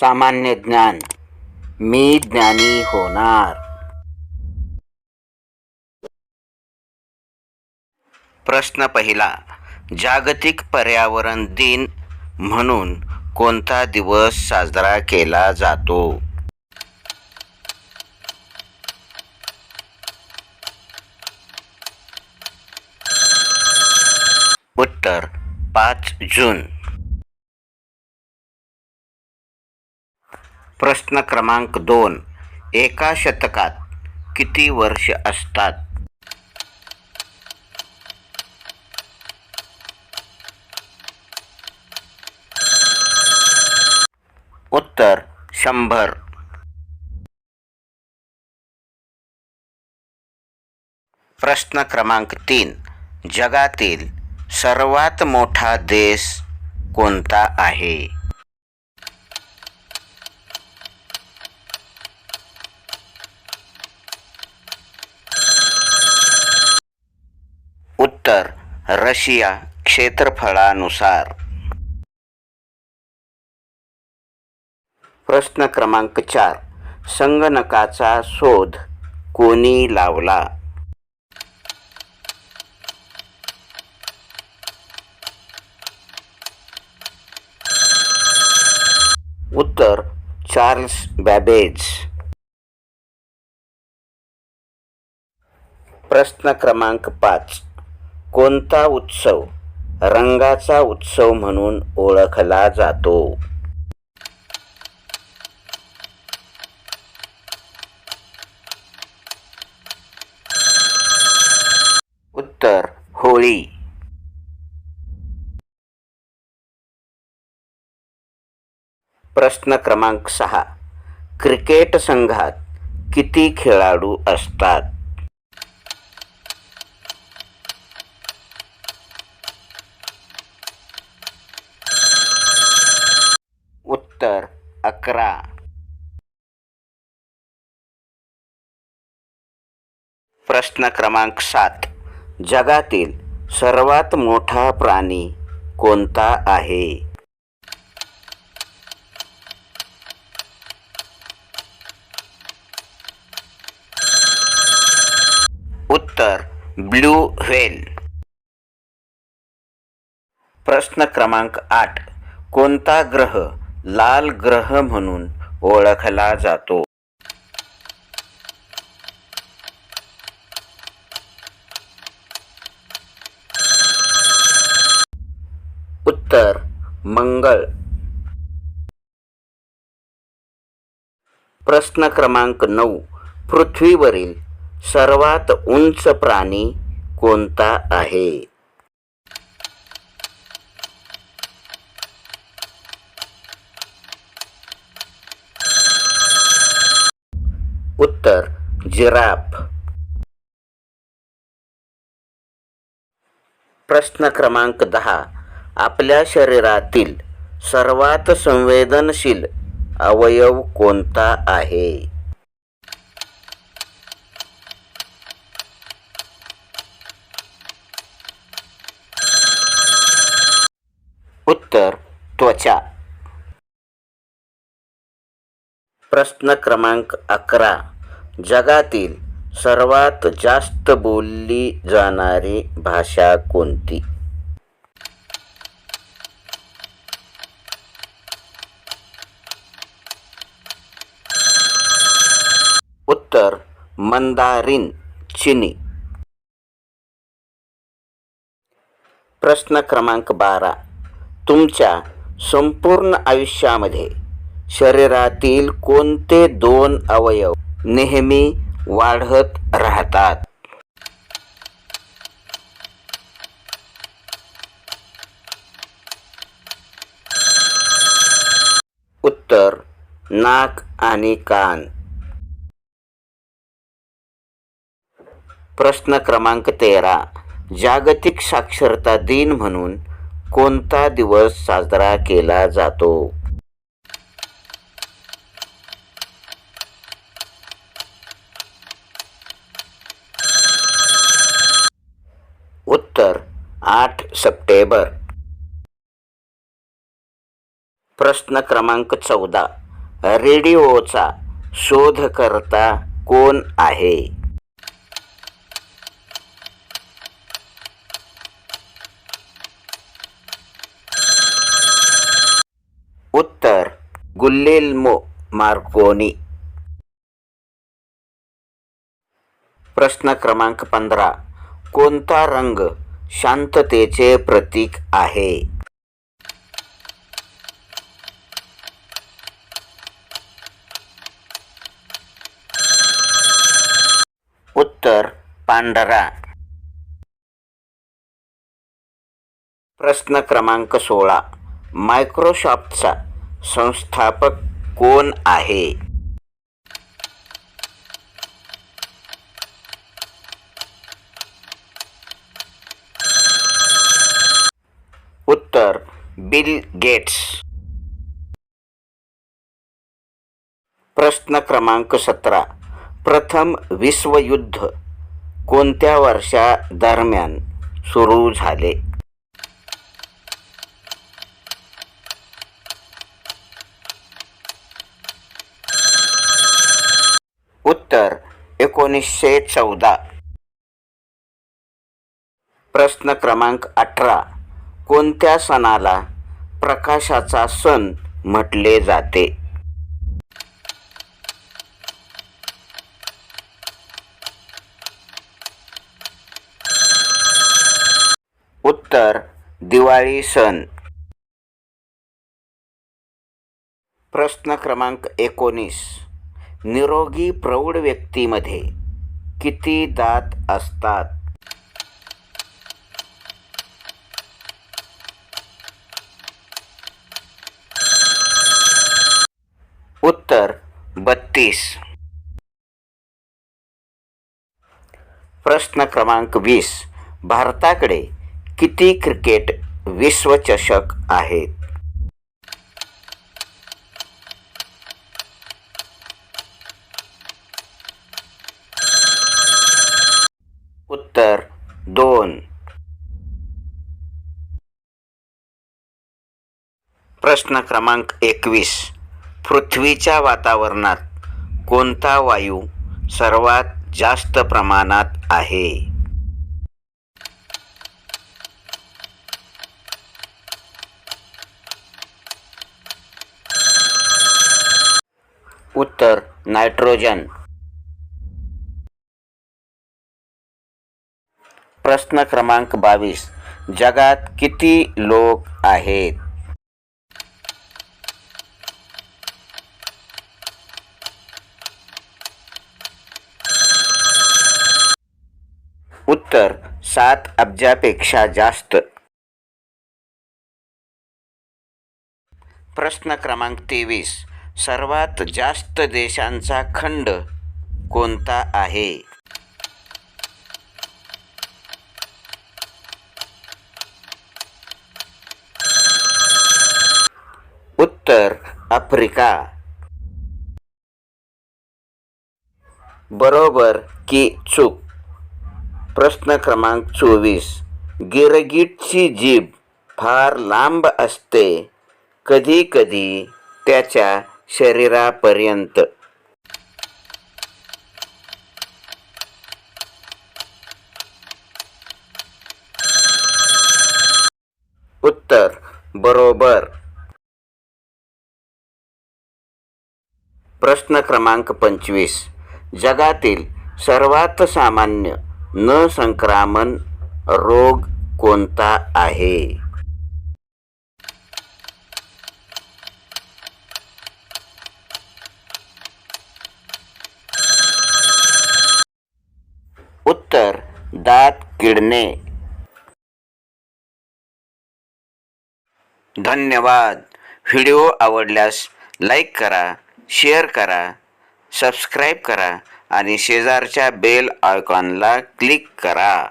सामान्य ज्ञान. मी ज्ञानी होणार. प्रश्न पहिला. जागतिक पर्यावरण दिन म्हणून कोणता दिवस साजरा केला जातो? उत्तर पाच जून. प्रश्न क्रमांक दोन. एका शतकात किती वर्ष असतात? उत्तर शंभर. प्रश्न क्रमांक तीन. जगातील सर्वात मोठा देश कोणता आहे? उत्तर रशिया क्षेत्रफळानुसार. प्रश्न क्रमांक चार. संगणकाचा शोध कोणी लावला? उत्तर चार्ल्स बॅबेज. प्रश्न क्रमांक पाच. कोणता उत्सव? रंगाचा उत्सव म्हणून ओळखला जातो. उत्तर होळी. प्रश्न क्रमांक सहा. क्रिकेट संघात किती खेळाडू असतात उत्तर अकरा प्रश्न क्रमांक सात. जगातील सर्वात मोठा प्राणी कोणता आहे? उत्तर ब्लू व्हेल. प्रश्न क्रमांक आठ. कोणता ग्रह लाल ग्रह म्हणून ओळखला जातो उत्तर मंगळ प्रश्न क्रमांक नऊ. पृथ्वीवरील सर्वात उंच प्राणी कोणता आहे? उत्तर जिराफ. प्रश्न क्रमांक दहा. आपल्या शरीरातील सर्वात संवेदनशील अवयव कोणता आहे? उत्तर त्वचा. प्रश्न क्रमांक अकरा. जगातील सर्वात जास्त बोलली जाणारी भाषा कोणती? उत्तर मंदारिन चिनी. प्रश्न क्रमांक बारा. तुमच्या संपूर्ण आयुष्यामध्ये शरीरातील कोणते दोन अवयव नेहमी वाढत राहतात? उत्तर नाक आणि कान. प्रश्न क्रमांक तेरा. जागतिक साक्षरता दिन म्हणून कोणता दिवस साजरा केला जातो? उत्तर आठ सप्टेंबर. प्रश्न क्रमांक चौदा. रेडिओचा शोधकर्ता कोण आहे उत्तर गुल्लेल्मो मार्कोनी प्रश्न क्रमांक पंधरा कोणता रंग शांततेचे प्रतीक आहे उत्तर पांढरा प्रश्न क्रमांक सोळा मायक्रोसॉफ्टचा संस्थापक कोण आहे? उत्तर बिल गेट्स. प्रश्न क्रमांक सतरा. प्रथम विश्वयुद्ध कोणत्या वर्षादरम्यान सुरू झाले उत्तर एकोणीसशे चौदा. प्रश्न क्रमांक अठरा. कोणत्या सणाला प्रकाशाचा सण म्हटले जाते? उत्तर दिवाळी सण. प्रश्न क्रमांक एकोणीस. निरोगी प्रौढ व्यक्तीमध्ये किती दात असतात? उत्तर बत्तीस. प्रश्न क्रमांक वीस. भारताकडे किती क्रिकेट विश्वचषक आहेत? उत्तर दोन. प्रश्न क्रमांक एकवीस. पृथ्वीच्या वातावरणात कोणता वायू सर्वात जास्त प्रमाणात आहे? उत्तर नायट्रोजन. प्रश्न क्रमांक बावीस. जगात किती लोक आहेत? उत्तर सात अब्जापेक्षा जास्त. प्रश्न क्रमांक तेवीस. सर्वात जास्त देशांचा खंड कोणता आहे उत्तर आफ्रिका. बरोबर की चूक? प्रश्न क्रमांक चोवीस. गिरगिटची जीभ फार लांब असते कधी कधी त्याच्या शरीरापर्यंत. उत्तर बरोबर. प्रश्न क्रमांक पंचवीस. जगातील सर्वात सामान्य न संक्रामण रोग कोणता आहे? उत्तर दात किडणे. धन्यवाद. व्हिडिओ आवडल्यास लाईक करा. शेअर करा सबस्क्राईब करा आणि शेजारच्या बेल आयकॉनला क्लिक करा.